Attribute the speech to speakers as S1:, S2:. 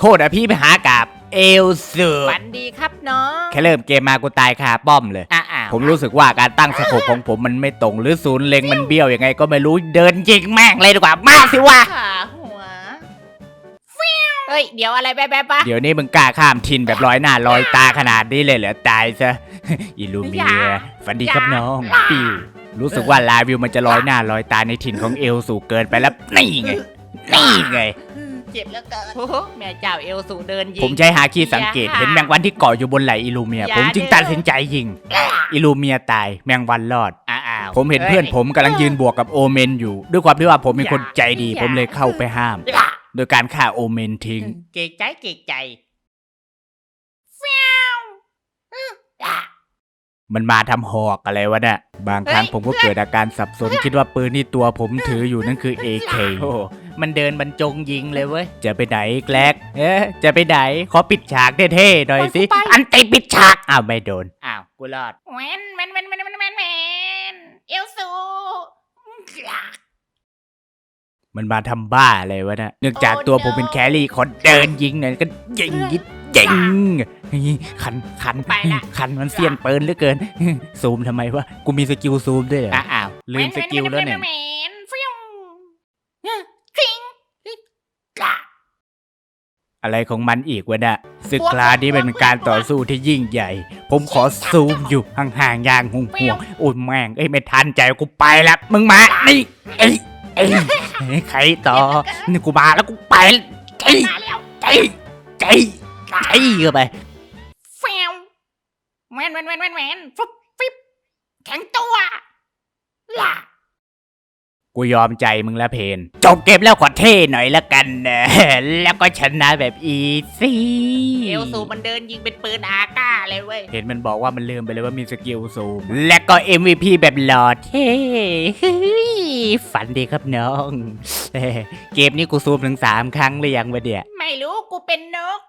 S1: โคตรอะพี่ไปหากับเอลสู
S2: ฝันดีครับน้อง
S1: แค่เริ่มเกมมากูตายคาป้อมเลย
S2: อะอะ
S1: ผมรู้สึกว่าการตั้งสโคปของผมมันไม่ตรงหรือศูนย์เล็งมันเบี้ยวยังไงก็ไม่รู้เดินยิงแม่งเลยดีกว่ามาสิวะ
S2: ขาหัวเฮ้ย เดี๋ยวอะไรแป๊บๆปะ
S1: เดี๋ยวนี้มึงกล้าข้ามทินแบบร้อยหน้าร้อยตาขนาดนี้เลยเหรอตายซะอิลูเมี
S2: อยย่า
S1: ฝันดีครับ
S2: อย่า
S1: น้องปิวรู้สึกว่าลาวิวมันจะร้อยหน้าร้อยตาในถิ่นของเอลสูเกินไปแล้วนี่ไงนี่ไง
S2: เจ็บแล้วเกินโอ้โหแม่เจ้าเอลสูเดินยิง
S1: ผมใช้หาคีย์สังเกต
S2: อย่า
S1: เห็นแมงวันที่เกาะอยู่บนไหลอิลูเมีย
S2: อย่า
S1: ผมจึง
S2: เด้อ
S1: ตัดสินใจยิง อิลูเมียตายแมงวันรอด
S2: อ้าว
S1: ผมเห็นเพื่อนผมกำลังยืนบวกกับโอเมนอยู่ ด้วยความที่ว่าผมเป็นคนใจดีผมเลยเข้าไปห้าม โดยการฆ่าโอเมนทิ้ง
S2: เก่งใจเก่งใจ
S1: มันมาทำหอกอะไรวะเนี่ยบางครั้ง
S2: เฮ้ย
S1: ผมก็เกิดอาการสับสนคิดว่าปืนที่ตัวผมถืออยู่นั่นคือ AK โอ้ มันเดินบรรจงยิงเลยเว้ย จะไปไหนแกลกเอ๊ะจะไปไหน ขอปิดฉากเท่ๆหน่อยสิ
S2: ไปไป
S1: อันติปิดฉาก อ้าวไม่โดน
S2: อ้าวกูรอด แวนแวนแวนแวนแวนแวนแวนเอลสู
S1: มันมาทำบ้าอะไรวะเนี่ยเนื่องจากตัวผมเป็นแครี่ขอเดินยิงหน่อยก็ยิงยิงยิงคันคัน
S2: ไปละ
S1: คันมันเสี้ยนปืนเหลือเกิน ซูมทำไมวะ กูมีสกิลซูมด้วยเหรอ
S2: อ้าว
S1: ลืมสกิลแล้วเนี่ย
S2: แมนฟิวคิง
S1: อะไรของมันอีกวะเนี่ยศึกคลานี้เป็นการต่อสู้ที่ยิ่งใหญ่ ผมขอซูมอยู่ห่างๆอย่างห่วงๆโอ้ยแม่งเอ้ยไม่ทันใจกูไปแล้วมึงมานี่เอ้ยเอ้ยเอ้ยใครต่อนี่กูมาแล้วกูไปแล้วเอ้ยเอ้ยเอ้ยเอ้ยเข้าไป
S2: ฟิวแวนแวนแวนแวนแวนฟุบฟิบแข็งตัวล่ะ
S1: กูยอมใจมึงแล้วเพน จบเกมแล้วขอเท่หน่อยละกันนะแล้วก็ชนะแบบอีซี่
S2: เอลสูมันเดินยิงเป็นปืนอาก้าเลยเว้ย
S1: เห็นมันบอกว่ามันลืมไปเลยว่ามีสกิลซูม และก็ MVP แบบหล่อเท่เฮ้ยฝันดีครับน้องเอ้ยเกมนี้กูซูมถึง 3 ครั้งเลยยังวะเดีย
S2: ไม่รู้กูเป็นนก